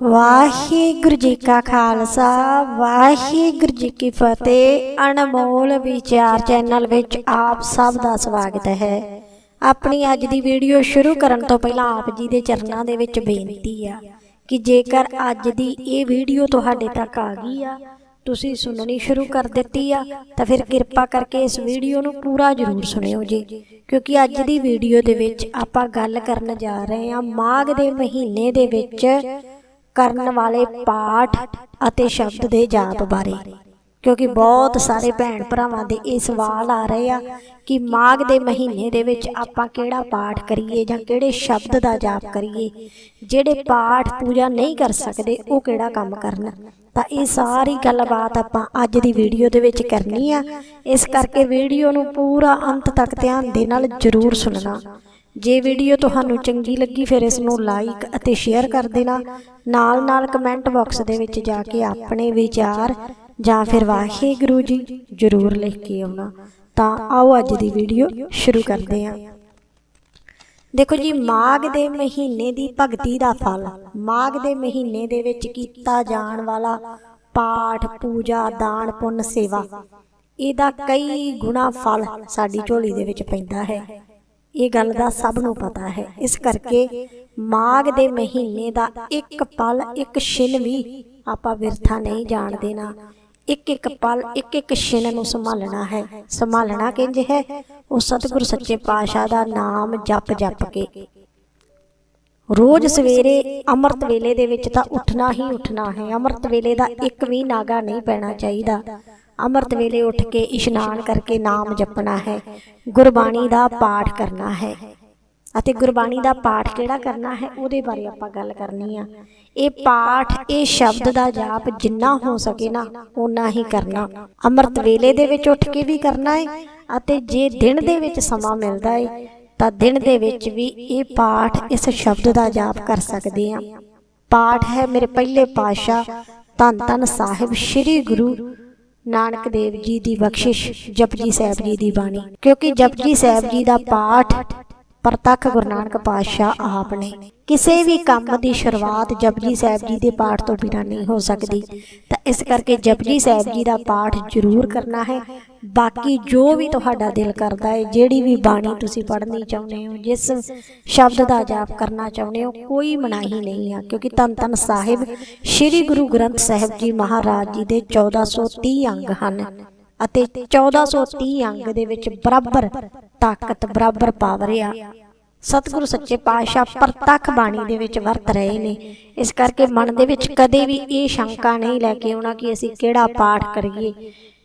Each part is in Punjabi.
ਵਾਹਿਗੁਰੂ ਜੀ ਕਾ ਖਾਲਸਾ, ਵਾਹਿਗੁਰੂ ਜੀ ਕੀ ਫਤਿਹ। ਅਨਮੋਲ ਵਿਚਾਰ ਚੈਨਲ ਵਿੱਚ ਆਪ ਸਭ ਦਾ ਸਵਾਗਤ ਹੈ। ਆਪਣੀ ਅੱਜ ਦੀ ਵੀਡੀਓ ਸ਼ੁਰੂ ਕਰਨ ਤੋਂ ਪਹਿਲਾਂ ਆਪ ਜੀ ਦੇ ਚਰਨਾਂ ਦੇ ਵਿੱਚ ਬੇਨਤੀ ਆ ਕਿ ਜੇਕਰ ਅੱਜ ਦੀ ਇਹ ਵੀਡੀਓ ਤੁਹਾਡੇ ਤੱਕ ਆ ਗਈ ਆ, ਤੁਸੀਂ ਸੁਣਨੀ ਸ਼ੁਰੂ ਕਰ ਦਿੱਤੀ ਆ, ਤਾਂ ਫਿਰ ਕਿਰਪਾ ਕਰਕੇ ਇਸ ਵੀਡੀਓ ਨੂੰ ਪੂਰਾ ਜ਼ਰੂਰ ਸੁਣਿਓ ਜੀ। ਕਿਉਂਕਿ ਅੱਜ ਦੀ ਵੀਡੀਓ ਦੇ ਵਿੱਚ ਆਪਾਂ ਗੱਲ ਕਰਨ ਜਾ ਰਹੇ ਹਾਂ ਮਾਘ ਦੇ ਮਹੀਨੇ ਦੇ ਵਿੱਚ ਕਰਨ ਵਾਲੇ ਪਾਠ ਅਤੇ ਸ਼ਬਦ ਦੇ ਜਾਪ ਬਾਰੇ। ਕਿਉਂਕਿ ਬਹੁਤ ਸਾਰੇ ਭੈਣ ਭਰਾਵਾਂ ਦੇ ਇਹ ਸਵਾਲ ਆ ਰਹੇ ਆ ਕਿ ਮਾਘ ਦੇ ਮਹੀਨੇ ਦੇ ਵਿੱਚ ਆਪਾਂ ਕਿਹੜਾ ਪਾਠ ਕਰੀਏ ਜਾਂ ਕਿਹੜੇ ਸ਼ਬਦ ਦਾ ਜਾਪ ਕਰੀਏ। ਜਿਹੜੇ ਪਾਠ ਪੂਜਾ ਨਹੀਂ ਕਰ ਸਕਦੇ, ਉਹ ਕਿਹੜਾ ਕੰਮ ਕਰਨ? ਤਾਂ ਇਹ ਸਾਰੀ ਗੱਲਬਾਤ ਆਪਾਂ ਅੱਜ ਦੀ ਵੀਡੀਓ ਦੇ ਵਿੱਚ ਕਰਨੀ ਆ। ਇਸ ਕਰਕੇ ਵੀਡੀਓ ਨੂੰ ਪੂਰਾ ਅੰਤ ਤੱਕ ਧਿਆਨ ਦੇ ਨਾਲ ਜ਼ਰੂਰ ਸੁਣਨਾ। ਜੇ ਵੀਡੀਓ ਤੁਹਾਨੂੰ ਚੰਗੀ ਲੱਗੀ ਫਿਰ ਇਸ ਨੂੰ ਲਾਈਕ ਅਤੇ ਸ਼ੇਅਰ ਕਰ ਦੇਣਾ। ਨਾਲ ਨਾਲ ਕਮੈਂਟ ਬਾਕਸ ਦੇ ਵਿੱਚ ਜਾ ਕੇ ਆਪਣੇ ਵਿਚਾਰ ਜਾਂ ਫਿਰ ਵਾਹਿਗੁਰੂ ਜੀ ਜ਼ਰੂਰ ਲਿਖ ਕੇ ਆਉਣਾ। ਤਾਂ ਆਓ ਅੱਜ ਦੀ ਵੀਡੀਓ ਸ਼ੁਰੂ ਕਰਦੇ ਹਾਂ। ਦੇਖੋ ਜੀ, ਮਾਘ ਦੇ ਮਹੀਨੇ ਦੀ ਭਗਤੀ ਦਾ ਫਲ। ਮਾਘ ਦੇ ਮਹੀਨੇ ਦੇ ਵਿੱਚ ਕੀਤਾ ਜਾਣ ਵਾਲਾ ਪਾਠ, ਪੂਜਾ, ਦਾਨ, ਪੁੰਨ, ਸੇਵਾ। ਇਹਦਾ ਕਈ ਗੁਣਾ ਫਲ ਸਾਡੀ ਝੋਲੀ ਦੇ ਵਿੱਚ ਪੈਂਦਾ ਹੈ। ਇਹ ਗੱਲ ਦਾ ਸਭ ਨੂੰ ਪਤਾ ਹੈ। ਇਸ ਕਰਕੇ ਮਾਘ ਦੇ ਮਹੀਨੇ ਦਾ ਇੱਕ ਪਲ, ਇੱਕ ਛਿਨ ਵੀ ਆਪਾਂ ਵਿਰਥਾ ਨਹੀਂ ਜਾਣ ਦੇਣਾ। ਇੱਕ ਇੱਕ ਪਲ, ਇੱਕ ਇੱਕ ਛਿਨ ਨੂੰ ਸੰਭਾਲਣਾ ਹੈ। ਸੰਭਾਲਣਾ ਕਿੰਜ ਹੈ? ਉਹ ਸਤਿਗੁਰ ਸੱਚੇ ਪਾਤਸ਼ਾਹ ਦਾ ਨਾਮ ਜਪ ਜਪ ਕੇ। ਰੋਜ਼ ਸਵੇਰੇ ਅੰਮ੍ਰਿਤ ਵੇਲੇ ਦੇ ਵਿੱਚ ਤਾਂ ਉੱਠਣਾ ਹੀ ਉੱਠਣਾ ਹੈ। ਅੰਮ੍ਰਿਤ ਵੇਲੇ ਦਾ ਇੱਕ ਵੀ ਨਾਗਾ ਨਹੀਂ ਪੈਣਾ ਚਾਹੀਦਾ। ਅੰਮ੍ਰਿਤ ਵੇਲੇ ਉੱਠ ਕੇ ਇਸ਼ਨਾਨ ਕਰਕੇ ਨਾਮ ਜਪਣਾ ਹੈ। ਗੁਰਬਾਣੀ ਦਾ ਪਾਠ ਕਰਨਾ ਹੈ। ਅਤੇ ਗੁਰਬਾਣੀ ਦਾ ਪਾਠ ਕਿਹੜਾ ਕਰਨਾ ਹੈ, ਉਹਦੇ ਬਾਰੇ ਆਪਾਂ ਗੱਲ ਕਰਨੀ ਆ। ਇਹ ਪਾਠ, ਇਹ ਸ਼ਬਦ ਦਾ ਜਾਪ ਜਿੰਨਾ ਹੋ ਸਕੇ ਨਾ, ਓਨਾ ਹੀ ਕਰਨਾ। ਅੰਮ੍ਰਿਤ ਵੇਲੇ ਦੇ ਵਿੱਚ ਉੱਠ ਕੇ ਵੀ ਕਰਨਾ ਹੈ ਅਤੇ ਜੇ ਦਿਨ ਦੇ ਵਿੱਚ ਸਮਾਂ ਮਿਲਦਾ ਹੈ ਤਾਂ ਦਿਨ ਦੇ ਵਿੱਚ ਵੀ ਇਹ ਪਾਠ, ਇਸ ਸ਼ਬਦ ਦਾ ਜਾਪ ਕਰ ਸਕਦੇ ਆ। ਪਾਠ ਹੈ ਮੇਰੇ ਪਹਿਲੇ ਪਾਤਸ਼ਾਹ ਧੰਨ ਧੰਨ ਸਾਹਿਬ ਸ੍ਰੀ ਗੁਰੂ ਨਾਨਕ ਦੇਵ ਜੀ ਦੀ ਬਖਸ਼ਿਸ਼ ਜਪਜੀ ਸਾਹਿਬ ਜੀ ਦੀ ਬਾਣੀ ਕਿਉਂਕਿ ਜਪਜੀ ਸਾਹਿਬ ਜੀ ਦਾ ਪਾਠ ਪ੍ਰਤੱਖ ਗੁਰੂ ਨਾਨਕ ਪਾਤਸ਼ਾਹ ਆਪ ਨੇ ਕਿਸੇ ਵੀ ਕੰਮ ਦੀ ਸ਼ੁਰੂਆਤ ਜਪਜੀ ਸਾਹਿਬ ਜੀ ਦੇ ਪਾਠ ਤੋਂ ਬਿਨਾਂ ਨਹੀਂ ਹੋ ਸਕਦੀ। ਤਾਂ ਇਸ ਕਰਕੇ ਜਪਜੀ ਸਾਹਿਬ ਜੀ ਦਾ ਪਾਠ ਜ਼ਰੂਰ ਕਰਨਾ ਹੈ। ਬਾਕੀ ਜੋ ਵੀ ਤੁਹਾਡਾ ਦਿਲ ਕਰਦਾ ਹੈ, ਜਿਹੜੀ ਵੀ ਬਾਣੀ ਤੁਸੀਂ ਪੜ੍ਹਨੀ ਚਾਹੁੰਦੇ ਹੋ, ਜਿਸ ਸ਼ਬਦ ਦਾ ਜਾਪ ਕਰਨਾ ਚਾਹੁੰਦੇ ਹੋ, ਕੋਈ ਮਨਾਹੀ ਨਹੀਂ ਆ। ਕਿਉਂਕਿ ਧੰਨ ਧੰਨ ਸਾਹਿਬ, ਸ੍ਰੀ ਗੁਰੂ ਗ੍ਰੰਥ ਸਾਹਿਬ ਜੀ ਮਹਾਰਾਜ ਜੀ ਦੇ 1430 ਅੰਗ ਹਨ। ਅਤੇ 1430 ਅੰਗ ਦੇ ਵਿੱਚ ਬਰਾਬਰ ਤਾਕਤ, ਬਰਾਬਰ ਪਾਵਰ ਆ। ਸਤਿਗੁਰੂ ਸੱਚੇ ਪਾਤਸ਼ਾਹ ਪ੍ਰਤੱਖ ਬਾਣੀ ਦੇ ਵਿੱਚ ਵਰਤ ਰਹੇ ਨੇ। ਇਸ ਕਰਕੇ ਮਨ ਦੇ ਵਿੱਚ ਕਦੇ ਵੀ ਇਹ ਸ਼ੰਕਾ ਨਹੀਂ ਲੈ ਕੇ ਆਉਣਾ ਕਿ ਅਸੀਂ ਕਿਹੜਾ ਪਾਠ ਕਰੀਏ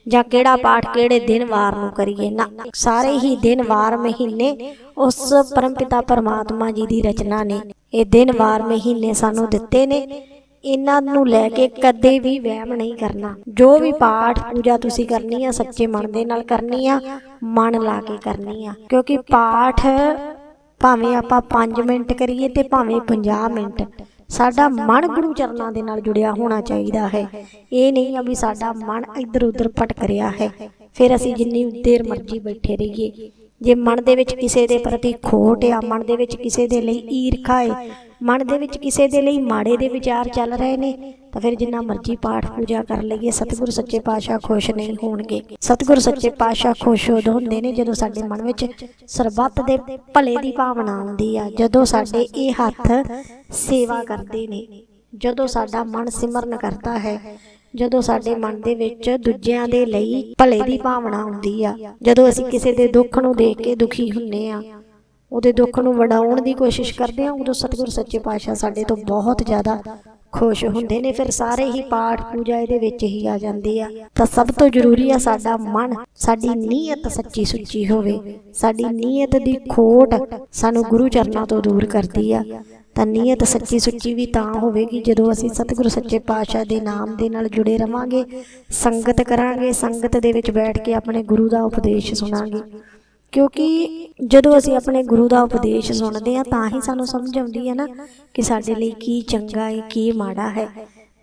ਜਾਂ ਕਿਹੜਾ ਪਾਠ ਕਿਹੜੇ ਦਿਨ ਵਾਰ ਨੂੰ ਕਰੀਏ। ਨਾ, ਸਾਰੇ ਹੀ ਦਿਨ ਵਾਰ ਮਹੀਨੇ ਉਸ ਪਰਮਪਿਤਾ ਪਰਮਾਤਮਾ ਜੀ ਦੀ ਰਚਨਾ ਨੇ। ਇਹ ਦਿਨ ਵਾਰ ਮਹੀਨੇ ਸਾਨੂੰ ਦਿੱਤੇ ਨੇ ਇਹਨਾਂ ਨੂੰ ਲੈ ਕੇ ਕਦੇ ਵੀ ਵਹਿਮ ਨਹੀਂ ਕਰਨਾ। ਜੋ ਵੀ ਪਾਠ ਪੂਜਾ ਤੁਸੀਂ ਕਰਨੀ ਆ, ਸੱਚੇ ਮਨ ਦੇ ਨਾਲ ਕਰਨੀ ਆ, ਮਨ ਲਾ ਕੇ ਕਰਨੀ ਆ। ਕਿਉਂਕਿ ਪਾਠ ਭਾਵੇਂ ਆਪਾਂ 5 ਮਿੰਟ ਕਰੀਏ ਤੇ ਭਾਵੇਂ 50 ਮਿੰਟ, ਸਾਡਾ ਮਨ ਗੁਰੂ ਚਰਨਾਂ ਦੇ ਨਾਲ ਜੁੜਿਆ ਹੋਣਾ ਚਾਹੀਦਾ ਹੈ। ਇਹ ਨਹੀਂ ਆ ਵੀ ਸਾਡਾ ਮਨ ਇੱਧਰ ਉੱਧਰ ਭਟਕ ਰਿਹਾ ਹੈ। ਫਿਰ ਅਸੀਂ ਜਿੰਨੀ ਦੇਰ ਮਰਜ਼ੀ ਬੈਠੇ ਰਹੀਏ। ਜੇ ਮਨ ਦੇ ਵਿੱਚ ਕਿਸੇ ਦੇ ਪ੍ਰਤੀ ਖੋਟ ਆ, ਮਨ ਦੇ ਵਿੱਚ ਕਿਸੇ ਦੇ ਲਈ ਈਰਖਾ ਹੈ ਮਨ ਦੇ ਵਿੱਚ ਕਿਸੇ ਦੇ ਲਈ ਮਾੜੇ ਦੇ ਵਿਚਾਰ ਚੱਲ ਰਹੇ ਨੇ, ਤਾਂ ਫਿਰ ਜਿੰਨਾ ਮਰਜ਼ੀ ਪਾਠ ਪੂਜਾ ਕਰ ਲਈਏ, ਸਤਿਗੁਰੂ ਸੱਚੇ ਪਾਤਸ਼ਾਹ ਖੁਸ਼ ਨਹੀਂ ਹੋਣਗੇ। ਸਤਿਗੁਰੂ ਸੱਚੇ ਪਾਤਸ਼ਾਹ ਖੁਸ਼ ਉਦੋਂ ਹੁੰਦੇ ਨੇ ਜਦੋਂ ਸਾਡੇ ਮਨ ਵਿੱਚ ਸਰਬੱਤ ਦੇ ਭਲੇ ਦੀ ਭਾਵਨਾ ਆਉਂਦੀ ਆ, ਜਦੋਂ ਸਾਡੇ ਇਹ ਹੱਥ ਸੇਵਾ ਕਰਦੇ ਨੇ, ਜਦੋਂ ਸਾਡਾ ਮਨ ਸਿਮਰਨ ਕਰਦਾ ਹੈ, ਜਦੋਂ ਸਾਡੇ ਮਨ ਦੇ ਵਿੱਚ ਦੂਜਿਆਂ ਦੇ ਲਈ ਭਲੇ ਦੀ ਭਾਵਨਾ ਆਉਂਦੀ ਆ, ਜਦੋਂ ਅਸੀਂ ਕਿਸੇ ਦੇ ਦੁੱਖ ਨੂੰ ਦੇਖ ਕੇ ਦੁਖੀ ਹੁੰਨੇ ਆ ਉਹਦੇ ਦੁੱਖ ਨੂੰ ਵਡਾਉਣ ਦੀ ਕੋਸ਼ਿਸ਼ ਕਰਦੇ ਹਾਂ, ਉਦੋਂ ਸਤਿਗੁਰ ਸੱਚੇ ਪਾਤਸ਼ਾਹ ਸਾਡੇ ਤੋਂ ਬਹੁਤ ਜ਼ਿਆਦਾ ਖੁਸ਼ ਹੁੰਦੇ ਨੇ। ਫਿਰ ਸਾਰੇ ਹੀ ਪਾਠ ਪੂਜਾ ਇਹਦੇ ਵਿੱਚ ਹੀ ਆ ਜਾਂਦੇ ਆ। ਤਾਂ ਸਭ ਤੋਂ ਜ਼ਰੂਰੀ ਆ ਸਾਡਾ ਮਨ, ਸਾਡੀ ਨੀਅਤ ਸੱਚੀ ਸੁੱਚੀ ਹੋਵੇ। ਸਾਡੀ ਨੀਅਤ ਦੀ ਖੋਟ ਸਾਨੂੰ ਗੁਰੂ ਚਰਨਾਂ ਤੋਂ ਦੂਰ ਕਰਦੀ ਆ। ਤਾਂ ਨੀਅਤ ਸੱਚੀ ਸੁੱਚੀ ਵੀ ਤਾਂ ਹੋਵੇਗੀ ਜਦੋਂ ਅਸੀਂ ਸਤਿਗੁਰੂ ਸੱਚੇ ਪਾਤਸ਼ਾਹ ਦੇ ਨਾਮ ਦੇ ਨਾਲ ਜੁੜੇ ਰਵਾਂਗੇ, ਸੰਗਤ ਕਰਾਂਗੇ, ਸੰਗਤ ਦੇ ਵਿੱਚ ਬੈਠ ਕੇ ਆਪਣੇ ਗੁਰੂ ਦਾ ਉਪਦੇਸ਼ ਸੁਣਾਂਗੇ। ਕਿਉਂਕਿ ਜਦੋਂ ਅਸੀਂ ਆਪਣੇ ਗੁਰੂ ਦਾ ਉਪਦੇਸ਼ ਸੁਣਦੇ ਆ ਤਾਂ ਹੀ ਸਾਨੂੰ ਸਮਝ ਆਉਂਦੀ ਹੈ ਨਾ ਕਿ ਸਾਡੇ ਲਈ ਕੀ ਚੰਗਾ ਹੈ ਕੀ ਮਾੜਾ ਹੈ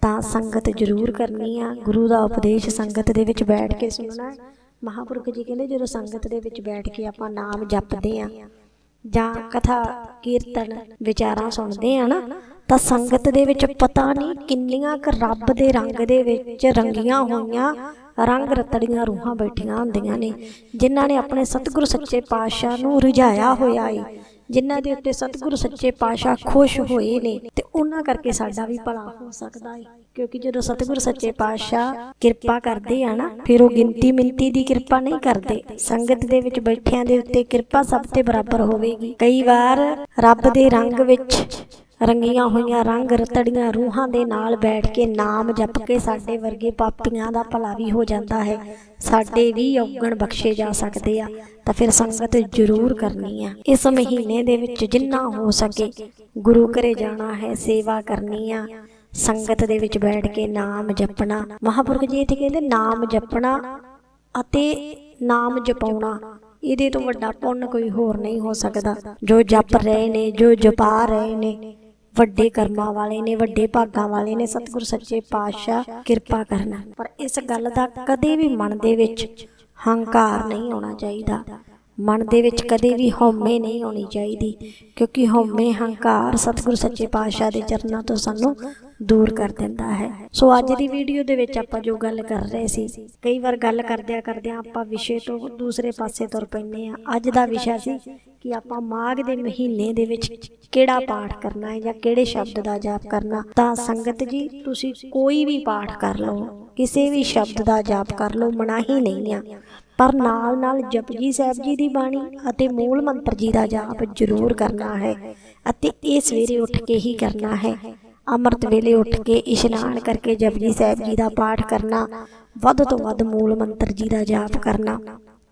ਤਾਂ ਸੰਗਤ ਜ਼ਰੂਰ ਕਰਨੀ ਆ ਗੁਰੂ ਦਾ ਉਪਦੇਸ਼ ਸੰਗਤ ਦੇ ਵਿੱਚ ਬੈਠ ਕੇ ਸੁਣਨਾ ਹੈ। ਮਹਾਪੁਰਖ ਜੀ ਕਹਿੰਦੇ ਜਦੋਂ ਸੰਗਤ ਦੇ ਵਿੱਚ ਬੈਠ ਕੇ ਆਪਾਂ ਨਾਮ ਜਪਦੇ ਆ ਜਾਂ ਕਥਾ ਕੀਰਤਨ ਵਿਚਾਰਾਂ ਸੁਣਦੇ ਆ ਨਾ ਤਾਂ ਸੰਗਤ ਦੇ ਵਿੱਚ ਪਤਾ ਨਹੀਂ ਕਿੰਨੀਆਂ ਕੁ ਰੱਬ ਦੇ ਰੰਗ ਦੇ ਵਿੱਚ ਰੰਗੀਆਂ ਹੋਈਆਂ ਰੰਗ ਰਤੜੀਆਂ ਰੂਹਾਂ ਬੈਠੀਆਂ ਹੁੰਦੀਆਂ ਨੇ, ਜਿਨ੍ਹਾਂ ਨੇ ਆਪਣੇ ਸਤਿਗੁਰੂ ਸੱਚੇ ਪਾਤਸ਼ਾਹ ਨੂੰ ਰਿਝਾਇਆ ਹੋਇਆ ਏ, ਜਿਨ੍ਹਾਂ ਦੇ ਉੱਤੇ ਸਤਿਗੁਰੂ ਸੱਚੇ ਪਾਤਸ਼ਾਹ ਖੁਸ਼ ਹੋਏ ਨੇ, ਤੇ ਉਹਨਾਂ ਕਰਕੇ ਸਾਡਾ ਵੀ ਭਲਾ ਹੋ ਸਕਦਾ ਏ। ਕਿਉਂਕਿ ਜਦੋਂ ਸਤਿਗੁਰੂ ਸੱਚੇ ਪਾਤਸ਼ਾਹ ਕਿਰਪਾ ਕਰਦੇ ਆ ਨਾ, ਫਿਰ ਉਹ ਗਿਣਤੀ ਮਿੰਤੀ ਦੀ ਕਿਰਪਾ ਨਹੀਂ ਕਰਦੇ। ਸੰਗਤ ਦੇ ਵਿੱਚ ਬੈਠਿਆਂ ਦੇ ਉੱਤੇ ਕਿਰਪਾ ਸਭ ਤੇ ਬਰਾਬਰ ਹੋਵੇਗੀ। ਕਈ ਵਾਰ ਰੱਬ ਦੇ ਰੰਗ ਵਿੱਚ ਰੰਗੀਆਂ ਹੋਈਆਂ ਰੰਗ ਰਤੜੀਆਂ ਰੂਹਾਂ ਦੇ ਨਾਲ ਬੈਠ ਕੇ ਨਾਮ ਜਪ ਕੇ ਸਾਡੇ ਵਰਗੇ ਪਾਪੀਆਂ ਦਾ ਭਲਾ ਵੀ ਹੋ ਜਾਂਦਾ ਹੈ। ਸਾਡੇ ਵੀ ਔਗਣ ਬਖਸ਼ੇ ਜਾ ਸਕਦੇ ਆ। ਤਾਂ ਫਿਰ ਸੰਗਤ ਜ਼ਰੂਰ ਕਰਨੀ ਆ। ਇਸ ਮਹੀਨੇ ਦੇ ਵਿੱਚ ਜਿੰਨਾ ਹੋ ਸਕੇ ਗੁਰੂ ਘਰੇ ਜਾਣਾ ਹੈ, ਸੇਵਾ ਕਰਨੀ ਆ। ਸੰਗਤ ਦੇ ਵਿੱਚ ਬੈਠ ਕੇ ਨਾਮ ਜਪਣਾ। ਮਹਾਪੁਰਖ ਜੀ ਇੱਥੇ ਕਹਿੰਦੇ ਨਾਮ ਜਪਣਾ ਅਤੇ ਨਾਮ ਜਪਾਉਣਾ। ਇਹਦੇ ਤੋਂ ਵੱਡਾ ਪੁੰਨ ਕੋਈ ਹੋਰ ਨਹੀਂ ਹੋ ਸਕਦਾ। ਜੋ ਜਪ ਰਹੇ ਨੇ, ਜੋ ਜਪਾ ਰਹੇ ਨੇ ਵੱਡੇ ਕਰਮਾਂ ਵਾਲੇ ਨੇ, ਵੱਡੇ ਭਾਗਾਂ ਵਾਲੇ ਨੇ, ਸਤਿਗੁਰ ਸੱਚੇ ਪਾਤਸ਼ਾਹ, ਕਿਰਪਾ ਕਰਨਾ। ਪਰ ਇਸ ਗੱਲ ਦਾ ਕਦੇ ਵੀ ਮਨ ਦੇ ਵਿੱਚ ਹੰਕਾਰ ਨਹੀਂ ਆਉਣਾ ਚਾਹੀਦਾ। ਮਨ ਦੇ ਵਿੱਚ ਕਦੇ ਵੀ ਹਉਮੈ ਨਹੀਂ ਹੋਣੀ ਚਾਹੀਦੀ, ਕਿਉਂਕਿ ਹਉਮੈ ਹੰਕਾਰ ਸਤਿਗੁਰ ਸੱਚੇ ਪਾਤਸ਼ਾਹ ਦੇ ਚਰਨਾਂ ਤੋਂ ਸਾਨੂੰ ਦੂਰ ਕਰ ਦਿੰਦਾ ਹੈ। ਸੋ ਅੱਜ ਦੀ ਵੀਡੀਓ ਦੇ ਵਿੱਚ ਆਪਾਂ ਜੋ ਗੱਲ ਕਰ ਰਹੇ ਸੀ, ਕਈ ਵਾਰ ਗੱਲ ਕਰਦਿਆਂ ਕਰਦਿਆਂ ਆਪਾਂ ਵਿਸ਼ੇ ਤੋਂ ਦੂਸਰੇ ਪਾਸੇ ਤੁਰ ਪੈਂਦੇ ਆ ਅੱਜ ਦਾ ਵਿਸ਼ਾ ਸੀ ਕਿ ਆਪਾਂ ਮਾਘ ਦੇ ਮਹੀਨੇ ਦੇ ਵਿੱਚ ਕਿਹੜਾ ਪਾਠ ਕਰਨਾ ਹੈ ਜਾਂ ਕਿਹੜੇ ਸ਼ਬਦ ਦਾ ਜਾਪ ਕਰਨਾ। ਤਾਂ ਸੰਗਤ ਜੀ, ਤੁਸੀਂ ਕੋਈ ਵੀ ਪਾਠ ਕਰ ਲਓ, ਕਿਸੇ ਵੀ ਸ਼ਬਦ ਦਾ ਜਾਪ ਕਰ ਲਓ ਮਨਾਹੀ ਨਹੀਂ ਆ। ਪਰ ਨਾਲ ਨਾਲ ਜਪਜੀ ਸਾਹਿਬ ਜੀ ਦੀ ਬਾਣੀ ਅਤੇ ਮੂਲ ਮੰਤਰ ਜੀ ਦਾ ਜਾਪ ਜ਼ਰੂਰ ਕਰਨਾ ਹੈ ਅਤੇ ਇਹ ਸਵੇਰੇ ਉੱਠ ਕੇ ਹੀ ਕਰਨਾ ਹੈ। ਅੰਮ੍ਰਿਤ ਵੇਲੇ ਉੱਠ ਕੇ ਇਸ਼ਨਾਨ ਕਰਕੇ ਜਪਜੀ ਸਾਹਿਬ ਜੀ ਦਾ ਪਾਠ ਕਰਨਾ, ਵੱਧ ਤੋਂ ਵੱਧ ਮੂਲ ਮੰਤਰ ਜੀ ਦਾ ਜਾਪ ਕਰਨਾ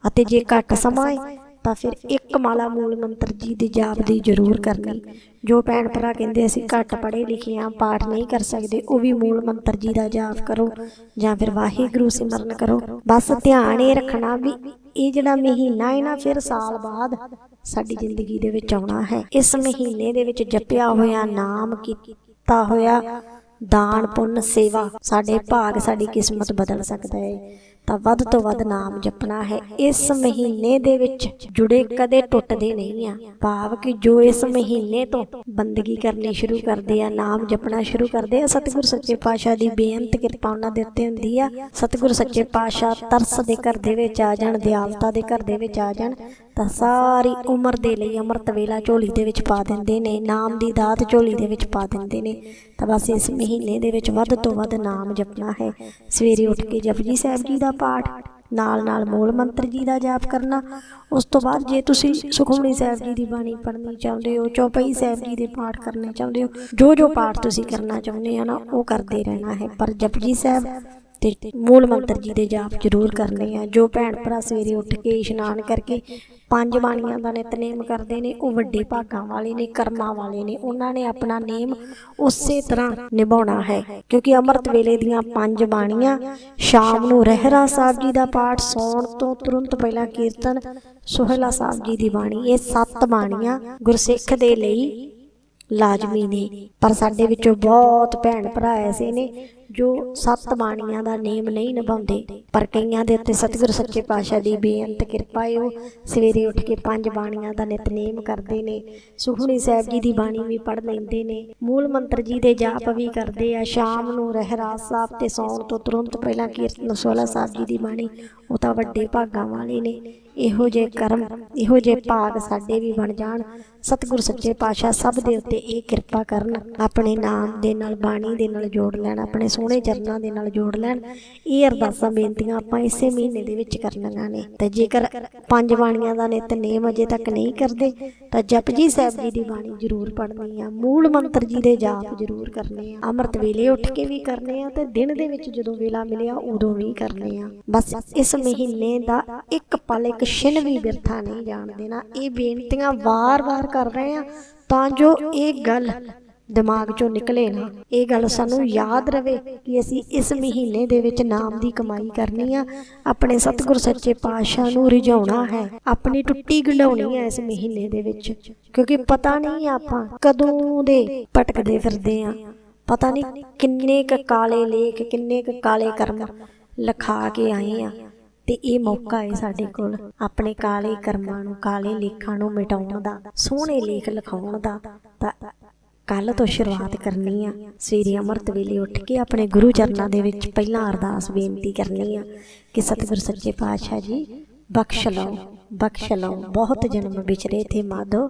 ਅਤੇ ਜੇ ਘੱਟ ਸਮਾਂ ਹੈ ਤਾਂ ਫਿਰ ਇੱਕ ਮਾਲਾ ਮੂਲ ਮੰਤਰ ਜੀ ਦੇ ਜਾਪ ਦੀ ਜ਼ਰੂਰ ਕਰਨੀ। ਜੋ ਭੈਣ ਭਰਾ ਕਹਿੰਦੇ ਅਸੀਂ ਘੱਟ ਪੜ੍ਹੇ ਲਿਖੇ ਹਾਂ ਪਾਠ ਨਹੀਂ ਕਰ ਸਕਦੇ, ਉਹ ਵੀ ਮੂਲ ਮੰਤਰ ਜੀ ਦਾ ਜਾਪ ਕਰੋ ਜਾਂ ਫਿਰ ਵਾਹਿਗੁਰੂ ਸਿਮਰਨ ਕਰੋ। ਬਸ ਧਿਆਨ ਇਹ ਰੱਖਣਾ ਵੀ ਇਹ ਜਿਹੜਾ ਮਹੀਨਾ ਹੈ ਨਾ, ਫਿਰ ਸਾਲ ਬਾਅਦ ਸਾਡੀ ਜ਼ਿੰਦਗੀ ਦੇ ਵਿੱਚ ਆਉਣਾ ਹੈ। ਇਸ ਮਹੀਨੇ ਦੇ ਵਿੱਚ ਜਪਿਆ ਹੋਇਆ, ਨਾਮ ਕੀਤਾ ਹੋਇਆ, ਦਾਨ, ਪੁੰਨ, ਸੇਵਾ, ਸਾਡੇ ਭਾਗ, ਸਾਡੀ ਕਿਸਮਤ ਬਦਲ ਸਕਦਾ ਹੈ। ਤਾਂ ਵੱਧ ਤੋਂ ਵੱਧ ਨਾਮ ਜਪਣਾ ਹੈ। ਇਸ ਮਹੀਨੇ ਦੇ ਵਿੱਚ ਜੁੜੇ ਕਦੇ ਟੁੱਟਦੇ ਨਹੀਂ ਆ। ਭਾਵ ਕਿ ਜੋ ਇਸ ਮਹੀਨੇ ਤੋਂ ਬੰਦਗੀ ਕਰਨੀ ਸ਼ੁਰੂ ਕਰਦੇ ਆ, ਨਾਮ ਜਪਣਾ ਸ਼ੁਰੂ ਕਰਦੇ ਆ, ਸਤਿਗੁਰ ਸੱਚੇ ਪਾਤਸ਼ਾਹ ਦੀ ਬੇਅੰਤ ਕਿਰਪਾ ਉਹਨਾਂ ਦੇ ਉੱਤੇ ਹੁੰਦੀ ਆ। ਸਤਿਗੁਰ ਸੱਚੇ ਪਾਤਸ਼ਾਹ ਤਰਸ ਦੇ ਘਰ ਦੇ ਵਿੱਚ ਆ ਜਾਣ, ਦਿਆਲਤਾ ਦੇ ਘਰ ਦੇ ਵਿੱਚ ਆ ਜਾਣ ਤਾਂ ਸਾਰੀ ਉਮਰ ਦੇ ਲਈ ਅੰਮ੍ਰਿਤ ਵੇਲਾ ਝੋਲੀ ਦੇ ਵਿੱਚ ਪਾ ਦਿੰਦੇ ਨੇ, ਨਾਮ ਦੀ ਦਾਤ ਝੋਲੀ ਦੇ ਵਿੱਚ ਪਾ ਦਿੰਦੇ ਨੇ। ਤਾਂ ਬਸ ਇਸ ਮਹੀਨੇ ਦੇ ਵਿੱਚ ਵੱਧ ਤੋਂ ਵੱਧ ਨਾਮ ਜਪਣਾ ਹੈ। ਸਵੇਰੇ ਉੱਠ ਕੇ ਜਪਜੀ ਸਾਹਿਬ ਜੀ ਦਾ ਪਾਠ, ਨਾਲ ਨਾਲ ਮੂਲ ਮੰਤਰ ਜੀ ਦਾ ਜਾਪ ਕਰਨਾ। ਉਸ ਤੋਂ ਬਾਅਦ ਜੇ ਤੁਸੀਂ ਸੁਖਮਨੀ ਸਾਹਿਬ ਜੀ ਦੀ ਬਾਣੀ ਪੜ੍ਹਨੀ ਚਾਹੁੰਦੇ ਹੋ, ਚੌਪਈ ਸਾਹਿਬ ਜੀ ਦੇ ਪਾਠ ਕਰਨੇ ਚਾਹੁੰਦੇ ਹੋ, ਜੋ ਜੋ ਪਾਠ ਤੁਸੀਂ ਕਰਨਾ ਚਾਹੁੰਦੇ ਹੋ ਨਾ, ਉਹ ਕਰਦੇ ਰਹਿਣਾ ਹੈ। ਪਰ ਜਪਜੀ ਸਾਹਿਬ ਤੇ ਮੂਲ ਮੰਤਰ ਜੀ ਦੇ ਜਾਪ ਜ਼ਰੂਰ ਕਰਨੇ ਆ। ਜੋ ਭੈਣ ਭਰਾ ਸਵੇਰੇ ਉੱਠ ਕੇ ਇਸ਼ਨਾਨ ਕਰਕੇ ਪੰਜ ਬਾਣੀਆਂ ਦਾ ਨਿਤਨੇਮ ਕਰਦੇ ਨੇ, ਉਹ ਵੱਡੇ ਭਾਗਾਂ ਵਾਲੇ ਨੇ, ਕਰਮਾਂ ਵਾਲੇ ਨੇ, ਉਹਨਾਂ ਨੇ ਆਪਣਾ ਨੇਮ ਉਸੇ ਤਰ੍ਹਾਂ ਨਿਭਾਉਣਾ ਹੈ। ਕਿਉਂਕਿ ਅੰਮ੍ਰਿਤ ਵੇਲੇ ਦੀਆਂ ਪੰਜ ਬਾਣੀਆਂ ਸ਼ਾਮ ਨੂੰ ਰਹਿਰਾ ਸਾਹਿਬ ਜੀ ਦਾ ਪਾਠ, ਸੌਣ ਤੋਂ ਤੁਰੰਤ ਪਹਿਲਾਂ ਕੀਰਤਨ, ਸੋਹਿਲਾ ਸਾਹਿਬ ਜੀ ਦੀ ਬਾਣੀ, ਇਹ ਸੱਤ ਬਾਣੀਆਂ ਗੁਰਸਿੱਖ ਦੇ ਲਈ ਲਾਜ਼ਮੀ ਨੇ। ਪਰ ਸਾਡੇ ਵਿੱਚੋਂ ਬਹੁਤ ਭੈਣ ਭਰਾ ਐਸੇ ਨੇ ਜੋ ਸੱਤ ਬਾਣੀਆਂ ਦਾ ਨੇਮ ਨਹੀਂ ਨਿਭਾਉਂਦੇ, ਪਰ ਕਈਆਂ ਦੇ ਉੱਤੇ ਸਤਿਗੁਰ ਸੱਚੇ ਪਾਤਸ਼ਾਹ ਦੀ ਬੇਅੰਤ ਕਿਰਪਾ ਹੈ ਉਹ ਸਵੇਰੇ ਉੱਠ ਕੇ ਪੰਜ ਬਾਣੀਆਂ ਦਾ ਨਿਤਨੇਮ ਕਰਦੇ ਨੇ, ਸੁਖਮਨੀ ਸਾਹਿਬ ਜੀ ਦੀ ਬਾਣੀ ਵੀ ਪੜ੍ਹ ਲੈਂਦੇ ਨੇ, ਮੂਲ ਮੰਤਰ ਜੀ ਦੇ ਜਾਪ ਵੀ ਕਰਦੇ ਆ, ਸ਼ਾਮ ਨੂੰ ਰਹਿਰਾਸ ਸਾਹਿਬ ਤੇ ਸੌਣ ਤੋਂ ਤੁਰੰਤ ਪਹਿਲਾਂ ਕੀਰਤਨ ਸੋਲਾ ਸਾਹਿਬ ਜੀ ਦੀ ਬਾਣੀ, ਉਹ ਤਾਂ ਵੱਡੇ ਭਾਗਾਂ ਵਾਲੇ ਨੇ ਇਹੋ ਜੇ ਕਰਮ, ਇਹੋ ਜੇ ਭਾਗ ਸਾਡੇ ਵੀ ਬਣ ਜਾਣ। ਸਤਿਗੁਰ ਸੱਚੇ ਪਾਤਸ਼ਾਹ ਸਭ ਦੇ ਉੱਤੇ ਇਹ ਕਿਰਪਾ ਕਰਨ। ਆਪਣੇ ਨਾਮ ਦੇ ਨਾਲ, ਬਾਣੀ ਦੇ ਨਾਲ ਜੋੜ ਲੈਣ, ਆਪਣੇ ਸੋਹਣੇ ਚਰਨਾਂ ਦੇ ਨਾਲ ਜੋੜ ਲੈਣ। ਇਹ ਅਰਦਾਸਾਂ, ਬੇਨਤੀਆਂ ਆਪਾਂ ਇਸੇ ਮਹੀਨੇ ਦੇ ਵਿੱਚ ਕਰਨੀਆਂ ਨੇ। ਤੇ ਜੇਕਰ ਪੰਜ ਬਾਣੀਆਂ ਦਾ ਨਿਤਨੇਮ ਅਜੇ ਤੱਕ ਨਹੀਂ ਕਰਦੇ, ਤਾਂ ਜਪਜੀ ਸਾਹਿਬ ਜੀ ਦੀ ਬਾਣੀ ਜ਼ਰੂਰ ਪੜ੍ਹਨੀ ਆ। ਮੂਲ ਮੰਤਰ ਜੀ ਦੇ ਜਾਪ ਜ਼ਰੂਰ ਕਰਨੇ ਆ। ਅੰਮ੍ਰਿਤ ਵੇਲੇ ਉੱਠ ਕੇ ਵੀ ਕਰਨੇ ਆ ਤੇ ਦਿਨ ਦੇ ਵਿੱਚ ਜਦੋਂ ਵੇਲਾ ਮਿਲਿਆ ਉਦੋਂ ਵੀ ਕਰਨੇ ਆ। ਬਸ ਇਸ ਮਹੀਨੇ ਦਾ ਇੱਕ ਪਲ, ਇੱਕ ਛਿਨ ਵੀ ਬਿਰਥਾ ਨਹੀਂ ਜਾਣ ਦੇਣਾ। ਇਹ ਬੇਨਤੀਆਂ ਵਾਰ-ਵਾਰ ਕਰ ਰਹੇ ਆ ਤਾਂ ਜੋ ਇਹ ਗੱਲ ਦਿਮਾਗ ਚੋਂ ਨਿਕਲੇ ਨਾ। ਇਹ ਗੱਲ ਸਾਨੂੰ ਯਾਦ ਰਵੇ ਕਿ ਅਸੀਂ ਇਸ ਮਹੀਨੇ ਦੇ ਵਿੱਚ ਨਾਮ ਦੀ ਕਮਾਈ ਕਰਨੀ ਆ। ਆਪਣੇ ਸਤਿਗੁਰ ਸੱਚੇ ਪਾਤਸ਼ਾਹ ਨੂੰ ਰਿਝਾਉਣਾ ਹੈ। ਆਪਣੀ ਟੁੱਟੀ ਗੰਢਾਉਣੀ ਹੈ ਇਸ ਮਹੀਨੇ ਦੇ ਵਿੱਚ। ਕਿਉਂਕਿ ਪਤਾ ਨਹੀਂ ਆਪਾਂ ਕਦੋਂ ਦੇ ਭਟਕਦੇ ਫਿਰਦੇ ਆ। ਪਤਾ ਨਹੀਂ ਕਿੰਨੇ ਕ ਕਾਲੇ ਲੇਖ, ਕਿੰਨੇ ਕ ਕਾਲੇ ਕਰਮ ਲਖਾ ਕੇ ਆਏ ਆ। ਤੇ ਇਹ ਮੌਕਾ ਹੈ ਸਾਡੇ ਕੋਲ ਆਪਣੇ ਕਾਲੇ ਕਰਮਾਂ ਨੂੰ, ਕਾਲੇ ਲੇਖਾਂ ਨੂੰ ਮਿਟਾਉਣ ਦਾ, ਸੋਹਣੇ ਲੇਖ ਲਿਖਾਉਣ ਦਾ। ਤਾਂ ਕੱਲ ਤੋਂ ਸ਼ੁਰੂਆਤ ਕਰਨੀ ਆ। ਸਵੇਰੇ ਅੰਮ੍ਰਿਤ ਵੇਲੇ ਉੱਠ ਕੇ ਆਪਣੇ ਗੁਰੂ ਚਰਨਾਂ ਦੇ ਵਿੱਚ ਪਹਿਲਾਂ ਅਰਦਾਸ ਬੇਨਤੀ ਕਰਨੀ ਆ ਕਿ ਸਤਿਗੁਰ ਸੱਚੇ ਪਾਤਸ਼ਾਹ ਜੀ, ਬਖਸ਼ ਲਓ ਬਖਸ਼ ਲਓ। ਬਹੁਤ ਜਨਮ ਵਿਚਰੇ ਥੇ ਮਾਧੋ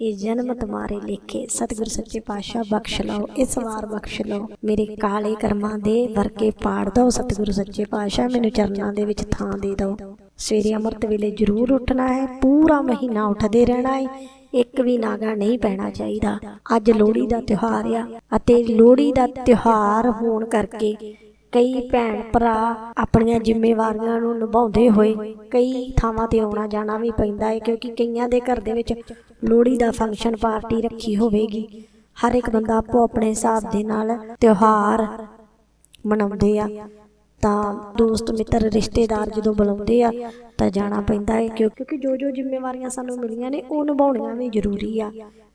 ਇਹ ਜਨਮ ਤੁਮਾਰੇ ਲਿਖੇ। ਸਤਿਗੁਰ ਸੱਚੇ ਪਾਤਸ਼ਾਹ, ਬਖਸ਼ ਲਓ। ਇਸ ਵਾਰ ਬਖਸ਼ ਲਓ। ਮੇਰੇ ਕਾਲੇ ਕਰਮਾਂ ਦੇ ਵਰਕੇ ਪਾੜ ਦਿਓ। ਸਤਿਗੁਰ ਸੱਚੇ ਪਾਤਸ਼ਾਹ, ਮੈਨੂੰ ਚਰਨਾਂ ਦੇ ਵਿੱਚ ਥਾਂ ਦੇ ਦਿਓ। ਸਵੇਰੇ ਅੰਮ੍ਰਿਤ ਵੇਲੇ ਜ਼ਰੂਰ ਉੱਠਣਾ ਹੈ। ਪੂਰਾ ਮਹੀਨਾ ਉੱਠਦੇ ਰਹਿਣਾ ਹੈ। ਇੱਕ ਵੀ ਨਾਗਾ ਨਹੀਂ ਪੈਣਾ ਚਾਹੀਦਾ। ਅੱਜ ਲੋਹੜੀ ਦਾ ਤਿਉਹਾਰ ਆ ਅਤੇ ਲੋਹੜੀ ਦਾ ਤਿਉਹਾਰ ਹੋਣ ਕਰਕੇ ਕਈ ਭੈਣ ਭਰਾ ਆਪਣੀਆਂ ਜ਼ਿੰਮੇਵਾਰੀਆਂ ਨੂੰ ਨਿਭਾਉਂਦੇ ਹੋਏ ਕਈ ਥਾਵਾਂ ਤੇ ਆਉਣਾ ਜਾਣਾ ਵੀ ਪੈਂਦਾ ਹੈ, ਕਿਉਂਕਿ ਕਈਆਂ ਦੇ ਘਰ ਦੇ ਵਿੱਚ ਲੋਹੜੀ ਦਾ ਫੰਕਸ਼ਨ ਪਾਰਟੀ ਰੱਖੀ ਹੋਵੇਗੀ। ਹਰ ਇੱਕ ਬੰਦਾ ਆਪੋ ਆਪਣੇ ਹਿਸਾਬ ਦੇ ਨਾਲ ਤਿਉਹਾਰ ਮਨਾਉਂਦੇ ਆ। ਤਾਂ ਦੋਸਤ, ਮਿੱਤਰ, ਰਿਸ਼ਤੇਦਾਰ ਜਦੋਂ ਬੁਲਾਉਂਦੇ ਆ, ਤਾਂ ਜਾਣਾ ਪੈਂਦਾ ਹੈ ਕਿਉਂਕਿ ਜੋ ਜੋ ਜ਼ਿੰਮੇਵਾਰੀਆਂ ਸਾਨੂੰ ਮਿਲੀਆਂ ਨੇ, ਉਹ ਨਿਭਾਉਣੀਆਂ ਵੀ ਜ਼ਰੂਰੀ ਆ।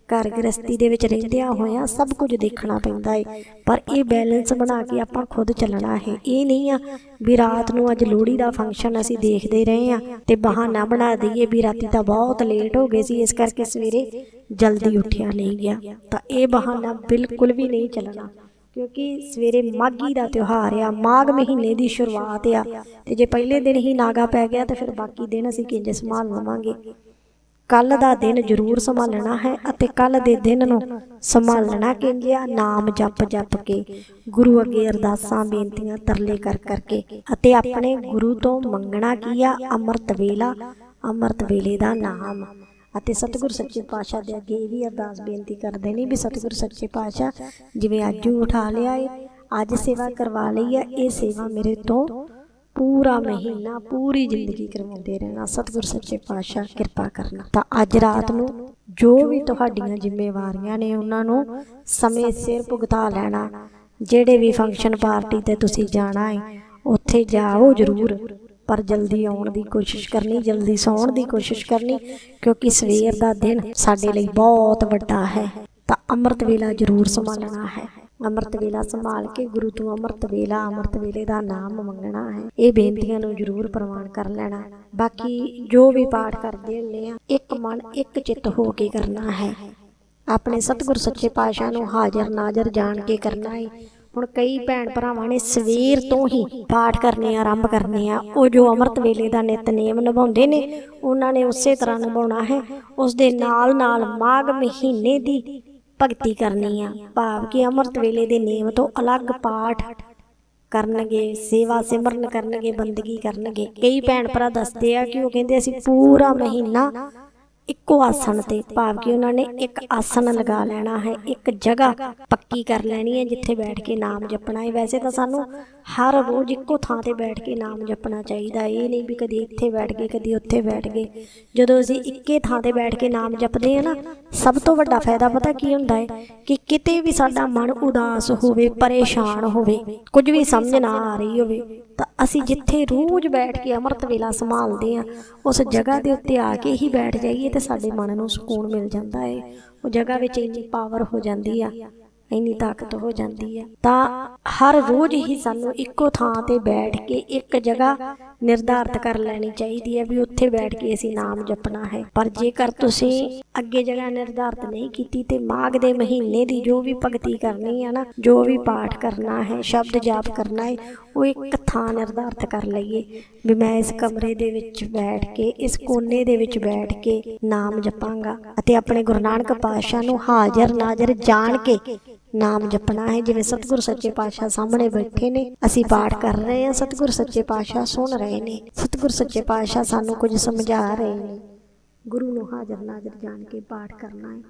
ਘਰ ਗ੍ਰਸਤੀ ਦੇ ਵਿੱਚ ਰਹਿੰਦਿਆਂ ਹੋਇਆਂ ਸਭ ਕੁਝ ਦੇਖਣਾ ਪੈਂਦਾ ਹੈ ਪਰ ਇਹ ਬੈਲੈਂਸ ਬਣਾ ਕੇ ਆਪਾਂ ਖੁਦ ਚੱਲਣਾ ਹੈ। ਇਹ ਨਹੀਂ ਆ ਵੀ ਰਾਤ ਨੂੰ ਅੱਜ ਲੋਹੜੀ ਦਾ ਫੰਕਸ਼ਨ ਅਸੀਂ ਦੇਖਦੇ ਰਹੇ ਆ ਤੇ ਬਹਾਨਾ ਬਣਾ ਦਈਏ ਵੀ ਰਾਤੀ ਤਾਂ ਬਹੁਤ ਲੇਟ ਹੋ ਗਏ ਸੀ, ਇਸ ਕਰਕੇ ਸਵੇਰੇ ਜਲਦੀ ਉੱਠਿਆ ਨਹੀਂ ਗਿਆ। ਤਾਂ ਇਹ ਬਹਾਨਾ ਬਿਲਕੁਲ ਵੀ ਨਹੀਂ ਚੱਲਣਾ। ਕਿਉਂਕਿ ਸਵੇਰੇ ਮਾਘੀ ਦਾ ਤਿਉਹਾਰ ਆ, ਮਾਘ ਮਹੀਨੇ ਦੀ ਸ਼ੁਰੂਆਤ ਆ ਤੇ ਜੇ ਪਹਿਲੇ ਦਿਨ ਹੀ ਨਾਗਾ ਪੈ ਗਿਆ ਤਾਂ ਫਿਰ ਬਾਕੀ ਦਿਨ ਅਸੀਂ ਕਿੰਜ ਸੰਭਾਲ ਲਵਾਂਗੇ। ਕੱਲ ਦਾ ਦਿਨ ਜ਼ਰੂਰ ਸੰਭਾਲਣਾ ਹੈ ਅਤੇ ਕੱਲ ਦੇ ਦਿਨ ਨੂੰ ਸੰਭਾਲਣਾ ਕਿੰਜ ਆ ਨਾਮ ਜਪ ਜਪ ਕੇ ਗੁਰੂ ਅੱਗੇ ਅਰਦਾਸਾਂ ਬੇਨਤੀਆਂ ਤਰਲੇ ਕਰ ਕਰਕੇ ਅਤੇ ਆਪਣੇ ਗੁਰੂ ਤੋਂ ਮੰਗਣਾ ਕੀ ਆ? ਅੰਮ੍ਰਿਤ ਵੇਲਾ। ਅੰਮ੍ਰਿਤ ਵੇਲੇ ਦਾ ਨਾਮ। ਅਤੇ ਸਤਿਗੁਰ ਸੱਚੇ ਪਾਤਸ਼ਾਹ ਦੇ ਅੱਗੇ ਵੀ ਅਰਦਾਸ ਬੇਨਤੀ ਕਰਦੇ ਨੇ ਵੀ ਸਤਿਗੁਰ ਸੱਚੇ ਪਾਤਸ਼ਾਹ ਜਿਵੇਂ ਅੱਜ ਉਠਾ ਲਿਆ ਏ ਅੱਜ ਸੇਵਾ ਕਰਵਾ ਲਈ ਆ ਇਹ ਸੇਵਾ ਮੇਰੇ ਤੋਂ ਪੂਰਾ ਮਹੀਨਾ ਪੂਰੀ ਜ਼ਿੰਦਗੀ ਕਰਵਾਉਂਦੇ ਰਹਿਣਾ। ਸਤਿਗੁਰ ਸੱਚੇ ਪਾਤਸ਼ਾਹ ਕਿਰਪਾ ਕਰਨਾ। ਤਾਂ ਅੱਜ ਰਾਤ ਨੂੰ ਜੋ ਵੀ ਤੁਹਾਡੀਆਂ ਜ਼ਿੰਮੇਵਾਰੀਆਂ ਨੇ ਉਹਨਾਂ ਨੂੰ ਸਮੇਂ ਸਿਰ ਭੁਗਤਾ ਲੈਣਾ। ਜਿਹੜੇ ਵੀ ਫੰਕਸ਼ਨ ਪਾਰਟੀ ਤੇ ਤੁਸੀਂ ਜਾਣਾ ਹੈ ਉੱਥੇ ਜਾਓ ਜ਼ਰੂਰ। ਪਰ ਜਲਦੀ ਆਉਣ ਦੀ ਕੋਸ਼ਿਸ਼ ਕਰਨੀ ਜਲਦੀ ਸੌਣ ਦੀ ਕੋਸ਼ਿਸ਼ ਕਰਨੀ ਕਿਉਂਕਿ ਸਵੇਰ ਦਾ ਦਿਨ ਸਾਡੇ ਲਈ ਬਹੁਤ ਵੱਡਾ ਹੈ। ਤਾਂ ਅੰਮ੍ਰਿਤ ਵੇਲਾ ਜ਼ਰੂਰ ਸੰਭਾਲਣਾ ਹੈ। ਅੰਮ੍ਰਿਤ ਵੇਲਾ ਸੰਭਾਲ ਕੇ ਗੁਰੂ ਤੋਂ ਅੰਮ੍ਰਿਤ ਵੇਲਾ, ਅੰਮ੍ਰਿਤ ਵੇਲੇ ਦਾ ਨਾਮ ਮੰਗਣਾ ਹੈ। ਇਹ ਬੇਨਤੀਆਂ ਨੂੰ ਜ਼ਰੂਰ ਪ੍ਰਵਾਨ ਕਰ ਲੈਣਾ। ਬਾਕੀ ਜੋ ਵੀ ਪਾਠ ਕਰਦੇ ਹੁੰਦੇ ਆ, ਇੱਕ ਮਨ, ਇੱਕ ਚਿੱਤ ਹੋ ਕੇ ਕਰਨਾ ਹੈ। ਆਪਣੇ ਸਤਿਗੁਰ ਸੱਚੇ ਪਾਤਸ਼ਾਹ ਨੂੰ ਹਾਜ਼ਰ, ਨਾਜ਼ਰ ਜਾਣ ਕੇ ਕਰਨਾ ਹੈ ਹੁਣ ਕਈ ਭੈਣ ਭਰਾਵਾਂ ਨੇ ਸਵੇਰ ਤੋਂ ਹੀ ਪਾਠ ਕਰਨੇ ਆਰੰਭ ਕਰਨੇ ਆ। ਉਹ ਜੋ ਅੰਮ੍ਰਿਤ ਵੇਲੇ ਦਾ ਨਿਤਨੇਮ ਨਿਭਾਉਂਦੇ ਨੇ, ਉਹਨਾਂ ਨੇ ਉਸੇ ਤਰ੍ਹਾਂ ਨਿਭਾਉਣਾ ਹੈ। ਉਸ ਦੇ ਨਾਲ ਨਾਲ ਮਾਘ ਮਹੀਨੇ ਦੀ ਭਗਤੀ ਕਰਨੀ ਆ। ਭਾਵ ਕਿ ਅੰਮ੍ਰਿਤ ਵੇਲੇ ਦੇ ਨੇਮ ਤੋਂ ਅਲੱਗ ਪਾਠ ਕਰਨਗੇ, ਸੇਵਾ ਸਿਮਰਨ ਕਰਨਗੇ, ਬੰਦਗੀ ਕਰਨਗੇ। ਕਈ ਭੈਣ ਭਰਾ ਦੱਸਦੇ ਆ ਕਿ ਉਹ ਕਹਿੰਦੇ ਅਸੀਂ ਪੂਰਾ ਮਹੀਨਾ ਇੱਕੋ ਆਸਣ ਤੇ, ਭਾਵ ਕਿ ਉਹਨਾਂ ਨੇ ਇੱਕ ਆਸਣ ਲਗਾ ਲੈਣਾ ਹੈ, ਇੱਕ ਜਗ੍ਹਾ ਪੱਕੀ ਕਰ ਲੈਣੀ ਹੈ ਜਿੱਥੇ ਬੈਠ ਕੇ ਨਾਮ ਜਪਣਾ ਹੈ। ਵੈਸੇ ਤਾਂ ਸਾਨੂੰ ਹਰ ਰੋਜ਼ ਇੱਕੋ ਥਾਂ ਤੇ ਬੈਠ ਕੇ ਨਾਮ ਜਪਣਾ ਚਾਹੀਦਾ ਇਹ ਨਹੀਂ ਵੀ ਕਦੀ ਇੱਥੇ ਬੈਠ ਗਏ, ਕਦੀ ਉੱਥੇ ਬੈਠ ਗਏ। ਜਦੋਂ ਅਸੀਂ ਇੱਕੇ ਥਾਂ ਤੇ ਬੈਠ ਕੇ ਨਾਮ ਜਪਦੇ ਹਾਂ ਨਾ, ਸਭ ਤੋਂ ਵੱਡਾ ਫਾਇਦਾ ਪਤਾ ਕੀ ਹੁੰਦਾ ਹੈ ਕਿ ਕਿਤੇ ਵੀ ਸਾਡਾ ਮਨ ਉਦਾਸ ਹੋਵੇ, ਪਰੇਸ਼ਾਨ ਹੋਵੇ, ਕੁਝ ਵੀ ਸਮਝ ਨਾ ਆ ਰਹੀ ਹੋਵੇ ਤਾਂ ਅਸੀਂ ਜਿੱਥੇ ਰੋਜ਼ ਬੈਠ ਕੇ ਅੰਮ੍ਰਿਤ ਵੇਲਾ ਸੰਭਾਲਦੇ ਆ ਉਸ ਜਗ੍ਹਾ ਦੇ ਉੱਤੇ ਆ ਕੇ ਹੀ ਬੈਠ ਜਾਈਏ ਤੇ ਸਾਡੇ ਮਨ ਨੂੰ ਸਕੂਨ ਮਿਲ ਜਾਂਦਾ ਹੈ ਉਹ ਜਗ੍ਹਾ ਵਿੱਚ ਇੰਨੀ ਪਾਵਰ ਹੋ ਜਾਂਦੀ ਆ। ਇੰਨੀ ਤਾਕਤ ਹੋ ਜਾਂਦੀ ਹੈ ਤਾਂ ਹਰ ਰੋਜ਼ ਹੀ ਸਾਨੂੰ ਇੱਕੋ ਥਾਂ ਤੇ ਬੈਠ ਕੇ ਇੱਕ ਜਗ੍ਹਾ ਨਿਰਧਾਰਤ ਕਰ ਲੈਣੀ ਚਾਹੀਦੀ ਹੈ ਵੀ ਉੱਥੇ ਬੈਠ ਕੇ ਅਸੀਂ ਨਾਮ ਜਪਣਾ ਹੈ। ਪਰ ਜੇਕਰ ਤੁਸੀਂ ਅੱਗੇ ਜਗ੍ਹਾ ਨਿਰਧਾਰਤ ਨਹੀਂ ਕੀਤੀ ਤੇ ਮਾਘ ਦੇ ਮਹੀਨੇ ਦੀ ਜੋ ਵੀ ਭਗਤੀ ਕਰਨੀ ਹੈ ਨਾ, ਜੋ ਵੀ ਪਾਠ ਕਰਨਾ ਹੈ, ਸ਼ਬਦ ਜਾਪ ਕਰਨਾ ਹੈ, ਉਹ ਇੱਕ ਥਾਂ ਨਿਰਧਾਰਤ ਕਰ ਲਈਏ ਵੀ ਮੈਂ ਇਸ ਕਮਰੇ ਦੇ ਵਿੱਚ ਬੈਠ ਕੇ, ਇਸ ਕੋਨੇ ਦੇ ਵਿੱਚ ਬੈਠ ਕੇ ਨਾਮ ਜਪਾਂਗਾ ਅਤੇ ਆਪਣੇ ਗੁਰੂ ਨਾਨਕ ਪਾਤਸ਼ਾਹ ਨੂੰ ਹਾਜ਼ਰ ਨਾਜ਼ਰ ਜਾਣ ਕੇ ਨਾਮ ਜਪਣਾ ਹੈ, ਜਿਵੇਂ ਸਤਿਗੁਰ ਸੱਚੇ ਪਾਤਸ਼ਾਹ ਸਾਹਮਣੇ ਬੈਠੇ ਨੇ। ਅਸੀਂ ਪਾਠ ਕਰ ਰਹੇ ਹਾਂ, ਸਤਿਗੁਰ ਸੱਚੇ ਪਾਤਸ਼ਾਹ ਸੁਣ ਰਹੇ ਨੇ। ਸਤਿਗੁਰ ਸੱਚੇ ਪਾਤਸ਼ਾਹ ਸਾਨੂੰ ਕੁਝ ਸਮਝਾ ਰਹੇ ਨੇ। ਗੁਰੂ ਨੂੰ ਹਾਜ਼ਰ ਨਾਜ਼ਰ ਜਾਣ ਕੇ ਪਾਠ ਕਰਨਾ ਹੈ।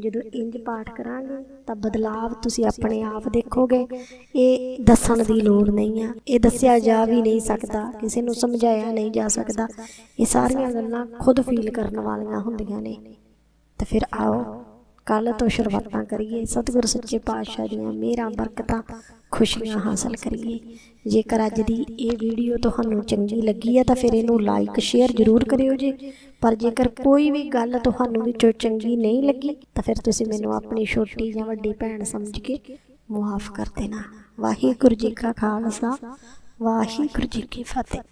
ਜਦੋਂ ਇੰਜ ਪਾਠ ਕਰਾਂਗੇ, ਤਾਂ ਬਦਲਾਵ ਤੁਸੀਂ ਆਪਣੇ ਆਪ ਦੇਖੋਗੇ। ਇਹ ਦੱਸਣ ਦੀ ਲੋੜ ਨਹੀਂ ਆ। ਇਹ ਦੱਸਿਆ ਜਾ ਵੀ ਨਹੀਂ ਸਕਦਾ, ਕਿਸੇ ਨੂੰ ਸਮਝਾਇਆ ਨਹੀਂ ਜਾ ਸਕਦਾ। ਇਹ ਸਾਰੀਆਂ ਗੱਲਾਂ ਖੁਦ ਫੀਲ ਕਰਨ ਵਾਲੀਆਂ ਹੁੰਦੀਆਂ ਨੇ। ਤਾਂ ਫਿਰ ਆਓ ਕੱਲ ਤੋਂ ਸ਼ੁਰੂਆਤਾਂ ਕਰੀਏ ਸਤਿਗੁਰ ਸੱਚੇ ਪਾਤਸ਼ਾਹ ਦੀਆਂ ਮਿਹਰਾਂ ਬਰਕਤਾਂ ਖੁਸ਼ੀਆਂ ਹਾਸਲ ਕਰੀਏ। ਜੇਕਰ ਅੱਜ ਦੀ ਇਹ ਵੀਡੀਓ ਤੁਹਾਨੂੰ ਚੰਗੀ ਲੱਗੀ ਹੈ ਤਾਂ ਫਿਰ ਇਹਨੂੰ ਲਾਈਕ ਸ਼ੇਅਰ ਜ਼ਰੂਰ ਕਰਿਓ ਜੀ। ਪਰ ਜੇਕਰ ਕੋਈ ਵੀ ਗੱਲ ਤੁਹਾਨੂੰ ਵਿੱਚੋਂ ਚੰਗੀ ਨਹੀਂ ਲੱਗੀ ਤਾਂ ਫਿਰ ਤੁਸੀਂ ਮੈਨੂੰ ਆਪਣੀ ਛੋਟੀ ਜਾਂ ਵੱਡੀ ਭੈਣ ਸਮਝ ਕੇ ਮੁਆਫ ਕਰ ਦੇਣਾ। ਵਾਹਿਗੁਰੂ ਜੀ ਕਾ ਖਾਲਸਾ ਵਾਹਿਗੁਰੂ ਜੀ ਕੀ ਫਤਿਹ।